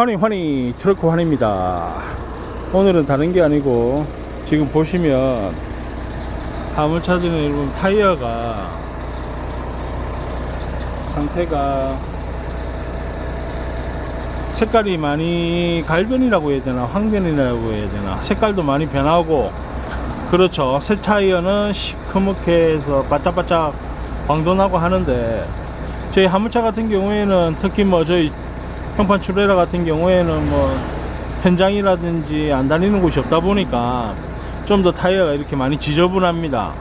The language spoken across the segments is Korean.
환희 환희 트럭 환입니다. 오늘은 다른 게 아니고 지금 보시면 화물차들은 여러분 타이어가 상태가 색깔이 많이 갈변이라고 해야 되나 황변이라고 해야 되나 색깔도 많이 변하고 그렇죠. 새 타이어는 시커멓게 해서 바짝바짝 광도 나고 하는데 저희 화물차 같은 경우에는 특히 뭐 저희 평판 출레라 같은 경우에는 뭐 현장이라든지 안 다니는 곳이 없다 보니까 좀 더 타이어가 이렇게 많이 지저분합니다.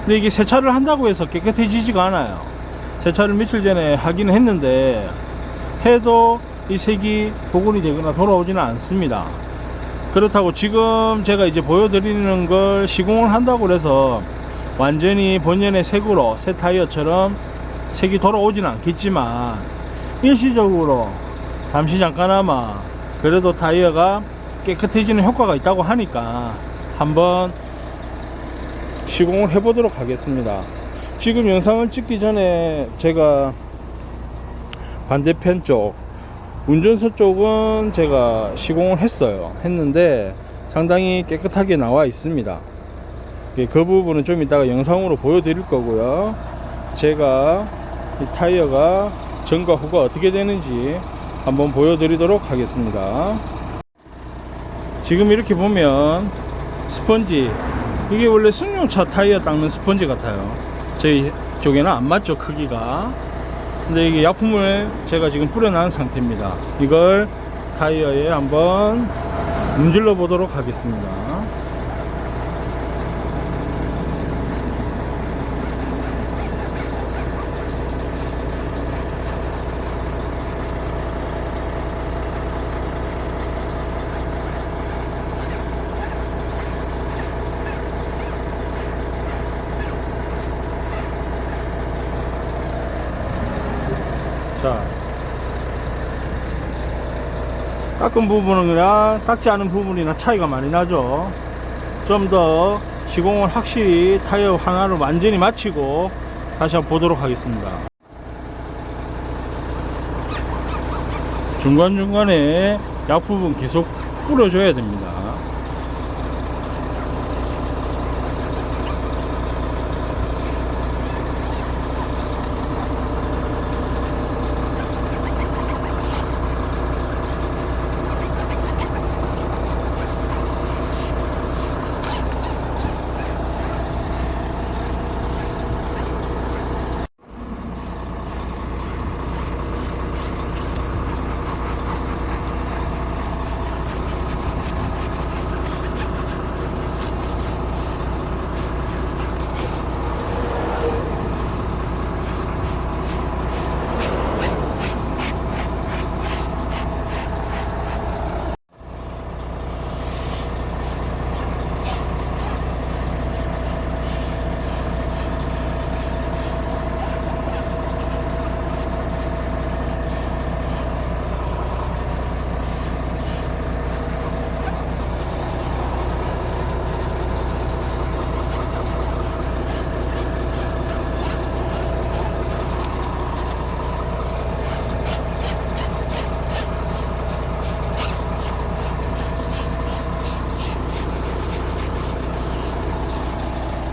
근데 이게 세차를 한다고 해서 깨끗해지지가 않아요. 세차를 며칠 전에 하기는 했는데 해도 이 색이 복원이 되거나 돌아오지는 않습니다. 그렇다고 지금 제가 이제 보여드리는 걸 시공을 한다고 해서 완전히 본연의 색으로 새 타이어처럼 색이 돌아오지는 않겠지만 일시적으로 잠시 잠깐아마 그래도 타이어가 깨끗해지는 효과가 있다고 하니까 한번 시공을 해 보도록 하겠습니다. 지금 영상을 찍기 전에 제가 반대편 쪽 운전석 쪽은 제가 시공을 했어요. 했는데 상당히 깨끗하게 나와 있습니다. 예, 그 부분은 좀 이따가 영상으로 보여드릴 거고요. 제가 이 타이어가 전과 후가 어떻게 되는지 한번 보여드리도록 하겠습니다. 지금 이렇게 보면 스펀지 이게 원래 승용차 타이어 닦는 스펀지 같아요. 저희 쪽에는 안 맞죠 크기가. 근데 이게 약품을 제가 지금 뿌려놓은 상태입니다. 이걸 타이어에 한번 문질러 보도록 하겠습니다 자 닦은 부분이나 닦지 않은 부분이나 차이가 많이 나죠. 좀 더 시공을 확실히 타이어 하나를 완전히 마치고 다시 한번 보도록 하겠습니다. 중간중간에 약 부분 계속 뿌려줘야 됩니다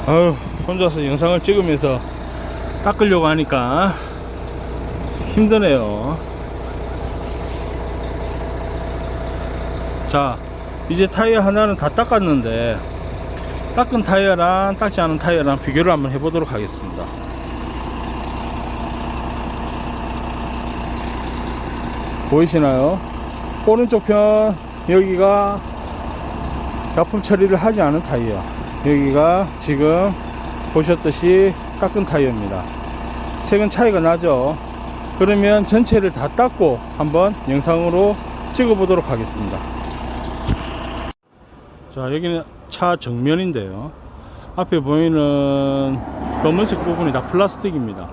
아유 혼자서 영상을 찍으면서 닦으려고 하니까 힘드네요. 자 이제 타이어 하나는 다 닦았는데 닦은 타이어랑 닦지 않은 타이어랑 비교를 한번 해보도록 하겠습니다. 보이시나요? 오른쪽 편 여기가 약품 처리를 하지 않은 타이어. 여기가 지금 보셨듯이 깎은 타이어입니다. 색은 차이가 나죠? 그러면 전체를 다 닦고 한번 영상으로 찍어 보도록 하겠습니다. 자 여기는 차 정면인데요. 앞에 보이는 검은색 부분이 다 플라스틱입니다.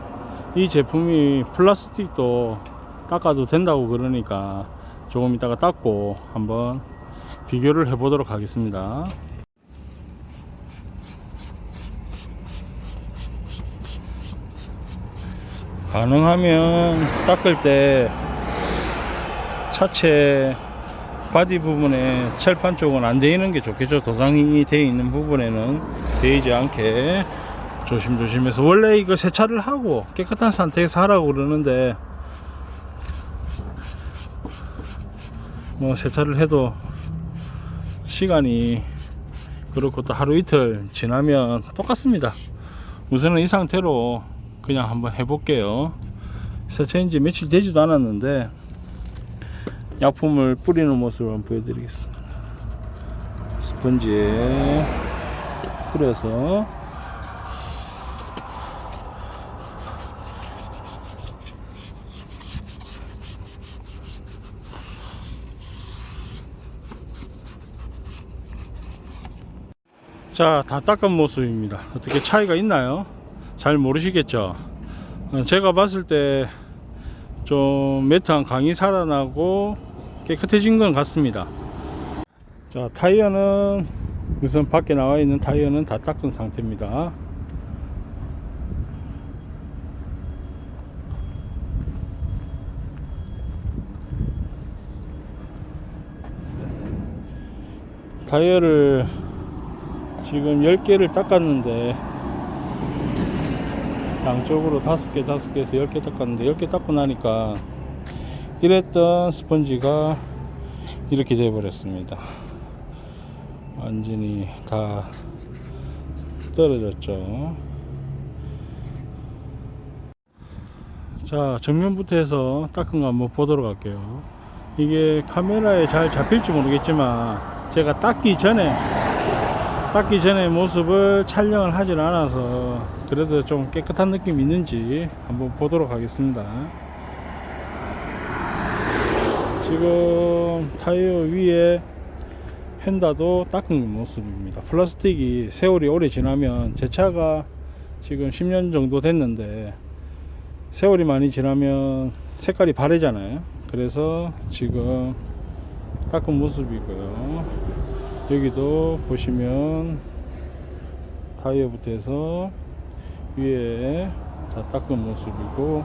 이 제품이 플라스틱도 닦아도 된다고 그러니까 조금 이따가 닦고 한번 비교를 해 보도록 하겠습니다 가능하면 닦을 때 차체 바디 부분에 철판 쪽은 안 되는 게 좋겠죠. 도장이 되어 있는 부분에는 되지 않게 조심조심해서 원래 이거 세차를 하고 깨끗한 상태에서 하라고 그러는데 뭐 세차를 해도 시간이 그렇고 또 하루 이틀 지나면 똑같습니다. 우선은 이 상태로 그냥 한번 해볼게요. 세차인 지 며칠 되지도 않았는데 약품을 뿌리는 모습을 한번 보여드리겠습니다. 스펀지에 뿌려서 자, 다 닦은 모습입니다. 어떻게 차이가 있나요? 잘 모르시겠죠? 어, 제가 봤을 때 좀 매트한 강이 살아나고 깨끗해진 건 같습니다. 자, 타이어는 우선 밖에 나와 있는 타이어는 다 닦은 상태입니다. 타이어를 지금 10개를 닦았는데 양쪽으로 5개 5개에서 10개 닦았는데 10개 닦고 나니까 이랬던 스펀지가 이렇게 돼 버렸습니다. 완전히 다 떨어졌죠. 자 정면부터 해서 닦은 거 한번 보도록 할게요. 이게 카메라에 잘 잡힐지 모르겠지만 제가 닦기 전에 닦기 전에 모습을 촬영을 하질 않아서 그래도 좀 깨끗한 느낌이 있는지 한번 보도록 하겠습니다. 지금 타이어 위에 펜다도 닦은 모습입니다. 플라스틱이 세월이 오래 지나면 제 차가 지금 10년 정도 됐는데 세월이 많이 지나면 색깔이 바래잖아요. 그래서 지금 닦은 모습이고요. 여기도 보시면 타이어부터 해서 위에 다 닦은 모습이고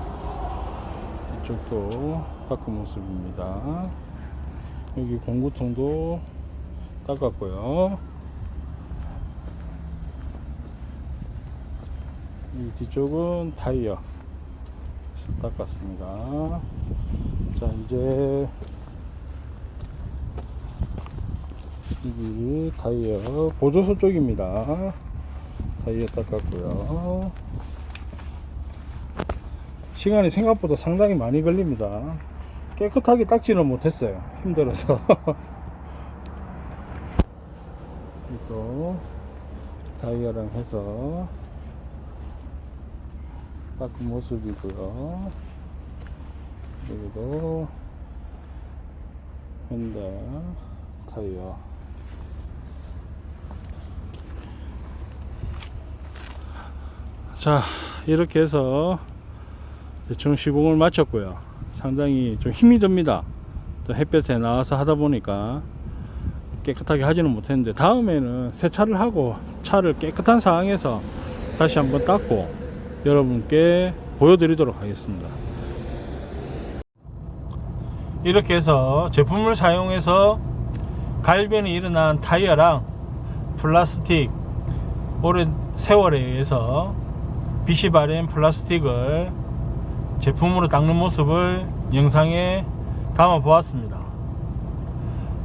뒤쪽도 닦은 모습입니다. 여기 공구통도 닦았고요. 이 뒤쪽은 타이어 닦았습니다. 자 이제 여기 타이어 보조소 쪽입니다 타이어 닦았고요. 시간이 생각보다 상당히 많이 걸립니다. 깨끗하게 닦지는 못했어요. 힘들어서. 또 타이어랑 해서 닦은 모습이고요. 여기도 현대 타이어 자 이렇게 해서 대충 시공을 마쳤고요. 상당히 좀 힘이 듭니다. 또 햇볕에 나와서 하다 보니까 깨끗하게 하지는 못했는데 다음에는 세차를 하고 차를 깨끗한 상황에서 다시 한번 닦고 여러분께 보여드리도록 하겠습니다. 이렇게 해서 제품을 사용해서 갈변이 일어난 타이어랑 플라스틱 오랜 세월에 의해서 빛이 바랜 플라스틱을 제품으로 닦는 모습을 영상에 담아 보았습니다.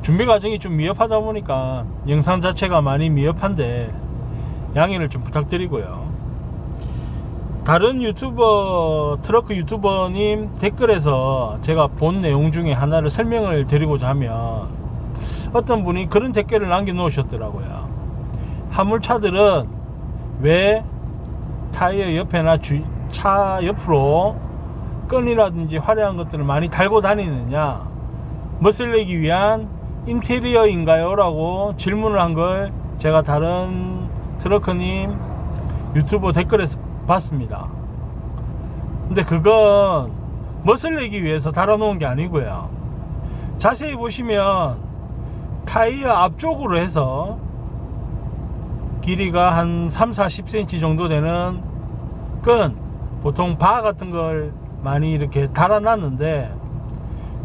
준비 과정이 좀 미흡하다 보니까 영상 자체가 많이 미흡한데 양해를 좀 부탁드리고요. 다른 유튜버, 트러크 유튜버님 댓글에서 제가 본 내용 중에 하나를 설명을 드리고자 하면 어떤 분이 그런 댓글을 남겨 놓으셨더라고요. 화물차들은 왜 타이어 옆에나 주, 차 옆으로 끈이라든지 화려한 것들을 많이 달고 다니느냐? 멋을 내기 위한 인테리어인가요? 라고 질문을 한 걸 제가 다른 트러커님 유튜브 댓글에서 봤습니다. 근데 그건 멋을 내기 위해서 달아놓은 게 아니고요. 자세히 보시면 타이어 앞쪽으로 해서 길이가 한 3, 40cm 정도 되는 끈 보통 바 같은 걸 많이 이렇게 달아놨는데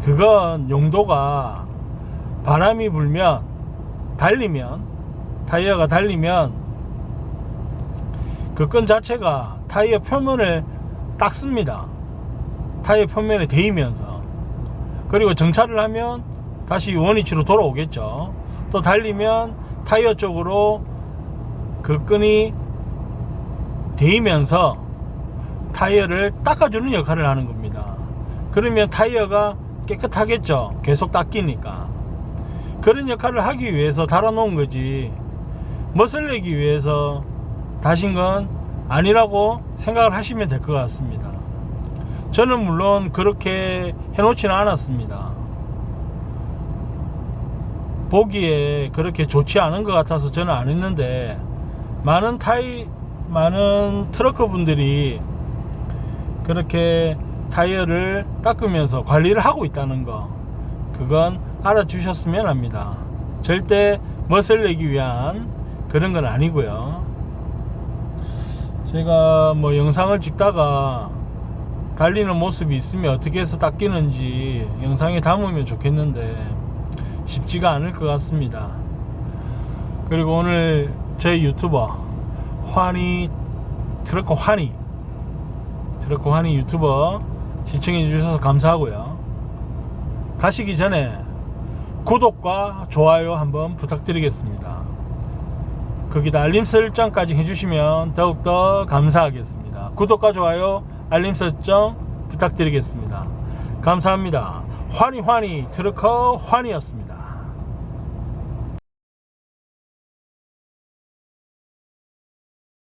그건 용도가 바람이 불면 달리면 타이어가 달리면 그 끈 자체가 타이어 표면을 닦습니다. 타이어 표면에 대이면서 그리고 정차를 하면 다시 원위치로 돌아오겠죠. 또 달리면 타이어 쪽으로 그 끈이 대이면서 타이어를 닦아주는 역할을 하는 겁니다. 그러면 타이어가 깨끗하겠죠. 계속 닦이니까. 그런 역할을 하기 위해서 달아놓은 거지. 멋을 내기 위해서 다신 건 아니라고 생각을 하시면 될 것 같습니다. 저는 물론 그렇게 해놓지는 않았습니다. 보기에 그렇게 좋지 않은 것 같아서 저는 안 했는데 많은 타이 많은 트러커 분들이 그렇게 타이어를 닦으면서 관리를 하고 있다는 거 그건 알아주셨으면 합니다. 절대 멋을 내기 위한 그런 건 아니고요. 제가 뭐 영상을 찍다가 달리는 모습이 있으면 어떻게 해서 닦이는지 영상에 담으면 좋겠는데 쉽지가 않을 것 같습니다. 그리고 오늘 저희 유튜버 환희 트럭커 환희 트럭커 환희 유튜버 시청해 주셔서 감사하고요. 가시기 전에 구독과 좋아요 한번 부탁드리겠습니다. 거기다 알림 설정까지 해주시면 더욱더 감사하겠습니다. 구독과 좋아요, 알림 설정 부탁드리겠습니다. 감사합니다. 환희 환희 트럭커 환희였습니다.